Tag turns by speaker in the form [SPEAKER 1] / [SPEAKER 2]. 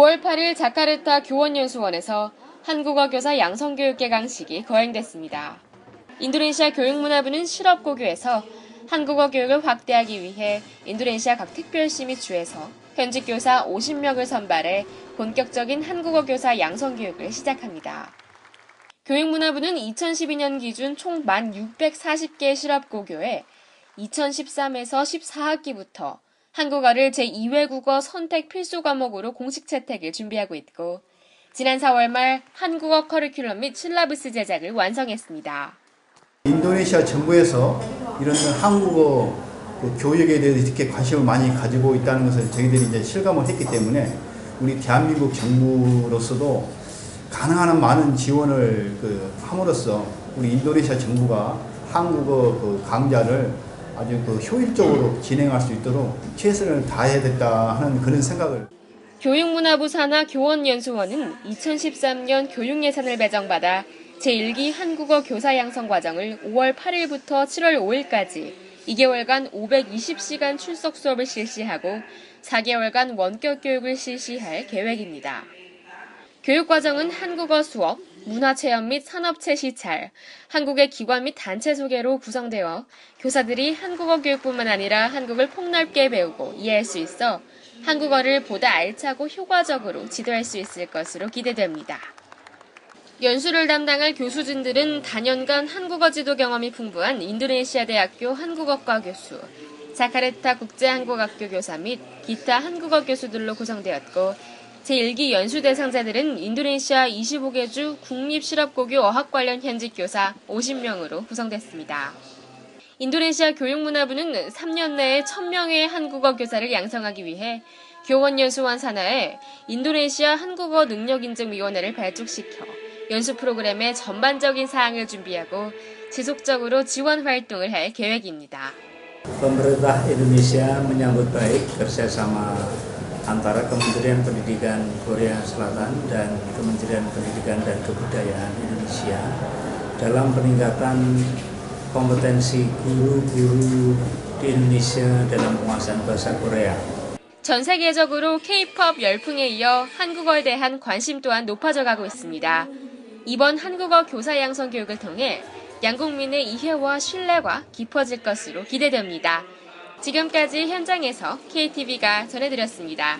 [SPEAKER 1] 5월 8일 자카르타 교원연수원에서 한국어 교사 양성교육 개강식이 거행됐습니다. 인도네시아 교육문화부는 실업고교에서 한국어 교육을 확대하기 위해 인도네시아 각 특별시 및 주에서 현직 교사 50명을 선발해 본격적인 한국어 교사 양성 교육을 시작합니다. 교육문화부는 2012년 기준 총 1,640개 실업고교에 2013에서 14학기부터 한국어를 제2외국어 선택 필수 과목으로 공식 채택을 준비하고 있고 지난 4월 말 한국어 커리큘럼 및 실라부스 제작을 완성했습니다.
[SPEAKER 2] 인도네시아 정부에서 이런 한국어 그 교육에 대해서 이렇게 관심을 많이 가지고 있다는 것을 저희들이 이제 실감을 했기 때문에 우리 대한민국 정부로서도 가능한 한 많은 지원을 그 함으로써 우리 인도네시아 정부가 한국어 그 강좌를 아주 그 효율적으로 진행할 수 있도록 최선을 다해야겠다 하는 그런 생각을
[SPEAKER 1] 교육문화부 산하 교원연수원은 2013년 교육 예산을 배정받아 제1기 한국어 교사 양성 과정을 5월 8일부터 7월 5일까지 2개월간 520시간 출석 수업을 실시하고 4개월간 원격 교육을 실시할 계획입니다. 교육 과정은 한국어 수업, 문화체험 및 산업체 시찰, 한국의 기관 및 단체 소개로 구성되어 교사들이 한국어 교육뿐만 아니라 한국을 폭넓게 배우고 이해할 수 있어 한국어를 보다 알차고 효과적으로 지도할 수 있을 것으로 기대됩니다. 연수를 담당할 교수진들은 단연간 한국어 지도 경험이 풍부한 인도네시아 대학교 한국어과 교수, 자카르타 국제한국학교 교사 및 기타 한국어 교수들로 구성되었고 제1기 연수 대상자들은 인도네시아 25개 주 국립실업고교 어학 관련 현직 교사 50명으로 구성됐습니다. 인도네시아 교육문화부는 3년 내에 1000명의 한국어 교사를 양성하기 위해 교원연수원 산하에 인도네시아 한국어 능력인증위원회를 발족시켜 연수 프로그램의 전반적인 사항을 준비하고 지속적으로 지원 활동을 할 계획입니다.
[SPEAKER 3] Pemerintah menyambut baik kerjasama antara Kementerian Pendidikan Korea Selatan dan Kementerian Pendidikan dan Kebudayaan Indonesia dalam peningkatan kompetensi guru-guru di Indonesia dalam penguasaan bahasa Korea.
[SPEAKER 1] 전 세계적으로 K-팝 열풍에 이어 한국어에 대한 관심 또한 높아져 가고 있습니다. 이번 한국어 교사 양성 교육을 통해 양국민의 이해와 신뢰가 깊어질 것으로 기대됩니다. 지금까지 현장에서 KTV가 전해드렸습니다.